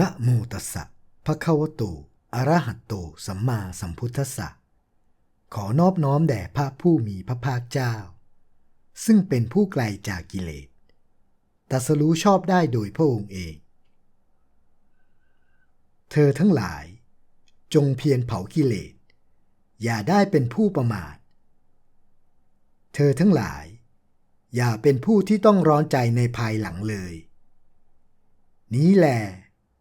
นะโมตัสสะภะคะวะโตอะระหะโต สัมมาสัมพุทธัสสะ ขอนอบน้อมแด่พระผู้มีพระภาคเจ้า ซึ่งเป็นผู้ไกลจากกิเลสตัสรู้ชอบได้โดยพระองค์เอง เธอทั้งหลาย จงเพียรเผากิเลส อย่าได้เป็นผู้ประมาท เธอทั้งหลาย อย่าเป็นผู้ที่ต้องร้อนใจในภายหลังเลย นี้แหละ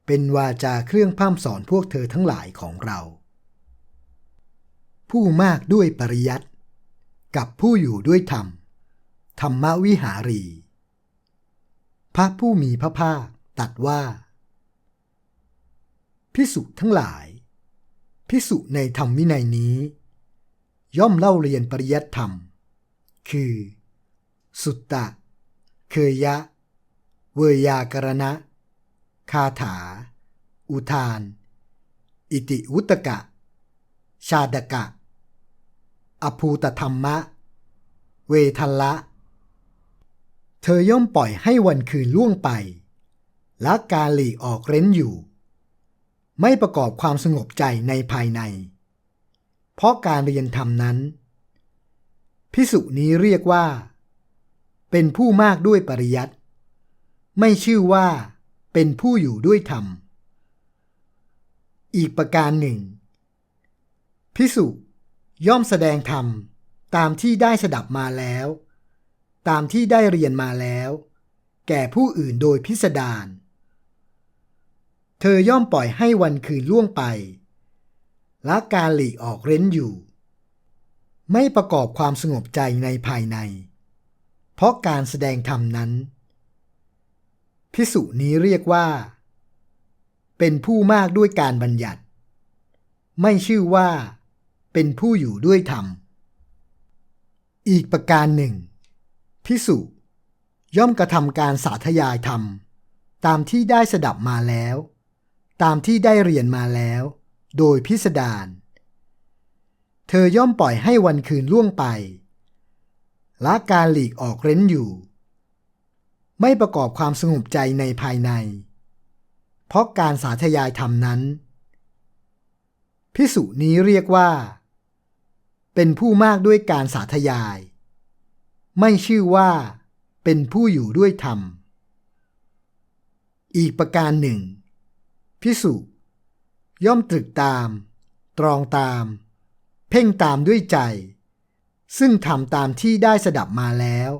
เป็นวาจาเครื่องพร่ำสอนพวกเธอทั้งหลายของเรา ผู้มากด้วยปริยัติกับผู้อยู่ด้วยธรรม ธรรมวิหารี พระผู้มีพระภาคตรัดว่า พิสุทั้งหลาย พิสุในธรรมวินัยนี้ ย่อมเล่าเรียนปริยัติธรรม คือ สุตตะ เคยยะ เวยากรณะ คาถา อุทาน อิติวุตกะ ชาดกะ อภูตธรรมะ เวทัลละ เธอย่อมปล่อยให้วันคืนล่วงไป และการหลีกออกเร้นอยู่ ไม่ประกอบความสงบใจในภายใน เพราะการเรียนธรรมนั้น พิสุนี้เรียกว่า เป็นผู้มากด้วยปริยัติไม่ชื่อว่าเป็นผู้อยู่ด้วยธรรม อีกประการหนึ่ง พิสุย่อมแสดงธรรมตามที่ได้สดับมาแล้ว ตามที่ได้เรียนมาแล้ว แก่ผู้อื่นโดยพิสดารเธอย่อมปล่อยให้วันคืนล่วงไป และการหลีกออกเร้นอยู่ ไม่ประกอบความสงบใจในภายใน เพราะการแสดงธรรมนั้น พิสุนี้เรียกว่า เป็นผู้มากด้วยการบัญญัติ ไม่ชื่อว่า เป็นผู้อยู่ด้วยธรรม อีกประการหนึ่ง พิสุย่อมกระทำการสาธยายธรรม ตามที่ได้สดับมาแล้ว ตามที่ได้เรียนมาแล้ว โดยพิสดารเธอย่อมปล่อยให้วันคืนล่วงไปละการหลีกออกเร้นอยู่ ไม่ประกอบความสงบใจในภายใน เพราะการสาธยายธรรมนั้น พิสุนี้เรียกว่า เป็นผู้มากด้วยการสาธยาย ไม่ชื่อว่า เป็นผู้อยู่ด้วยธรรม อีกประการหนึ่ง พิสุย่อมตรึกตาม ตรองตาม เพ่งตามด้วยใจ ซึ่งทำตามที่ได้สดับมาแล้ว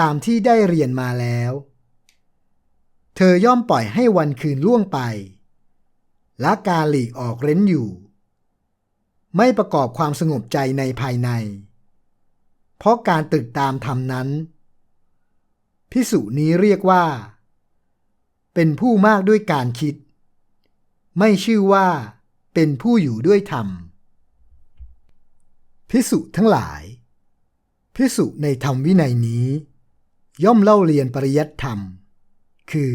ตามที่ได้เรียนมาแล้ว เธอย่อมปล่อยให้วันคืนล่วงไป และกาหลีกออกเร้นอยู่ ไม่ประกอบความสงบใจในภายใน เพราะการตึกตามธรรมนั้น พิสุนี้เรียกว่า เป็นผู้มากด้วยการคิด ไม่ชื่อว่า เป็นผู้อยู่ด้วยธรรม พิสุทั้งหลาย พิสุในธรรมวินัยนี้ ย่อมเล่าเรียนปริยัติธรรม คือ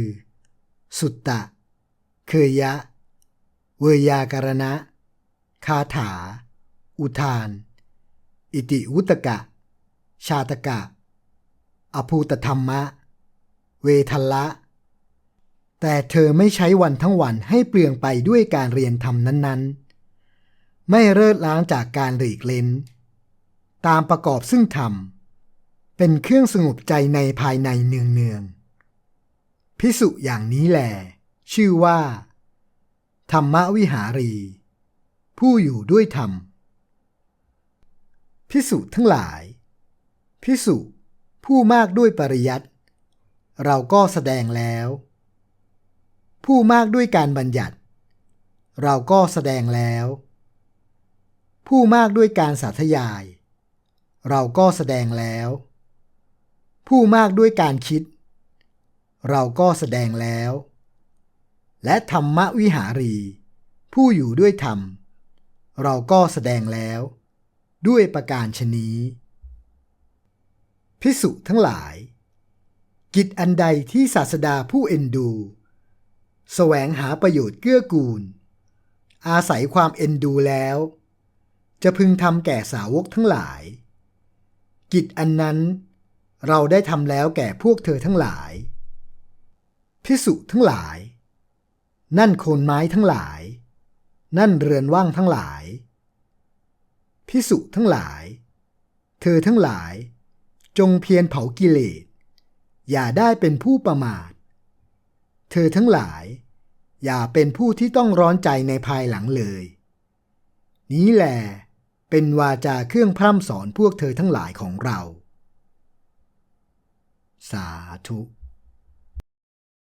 สุตตะ เคยะ เวยากรณะ คาถา อุทาน อิติวุตกะ ชาตกะ อภูตธรรมะ เวทัลละ แต่เธอไม่ใช้วันทั้งวันให้เปลืองไปด้วยการเรียนธรรมนั้น ๆ ไม่เลิดล้างจากการหลีกเล้น ตามประกอบซึ่งธรรม เป็นเครื่องสงบใจในภายในเนืองๆ พิสุอย่างนี้แหลชื่อว่า ธรรมวิหารี ผู้อยู่ด้วยธรรม พิสุทั้งหลาย พิสุผู้มากด้วยปริยัติเราก็แสดงแล้ว ผู้มากด้วยการบัญญัติ เราก็แสดงแล้ว ผู้มากด้วยการสาธยาย เราก็แสดงแล้ว ผู้มากด้วยการคิด เราก็แสดงแล้ว และธรรมวิหารี ผู้อยู่ด้วยธรรม เราก็แสดงแล้ว ด้วยประการชนี้ พิสุทั้งหลาย กิจอันใดที่ศาสดาผู้เอ็นดูแสวงหาประโยชน์เกื้อกูล อาศัยความเอ็นดูแล้ว จะพึงทำแก่สาวกทั้งหลาย กิจอันนั้นเราได้ทำแล้วแก่พวกเธอทั้งหลาย พิสุทั้งหลาย นั่นโคนไม้ทั้งหลาย นั่นเรือนว่างทั้งหลาย พิสุทั้งหลาย เธอทั้งหลาย จงเพียรเผากิเลส อย่าได้เป็นผู้ประมาท เธอทั้งหลาย อย่าเป็นผู้ที่ต้องร้อนใจในภายหลังเลย นี้แหลเป็นวาจาเครื่องพร่ำสอนพวกเธอทั้งหลายของเรา สาธุ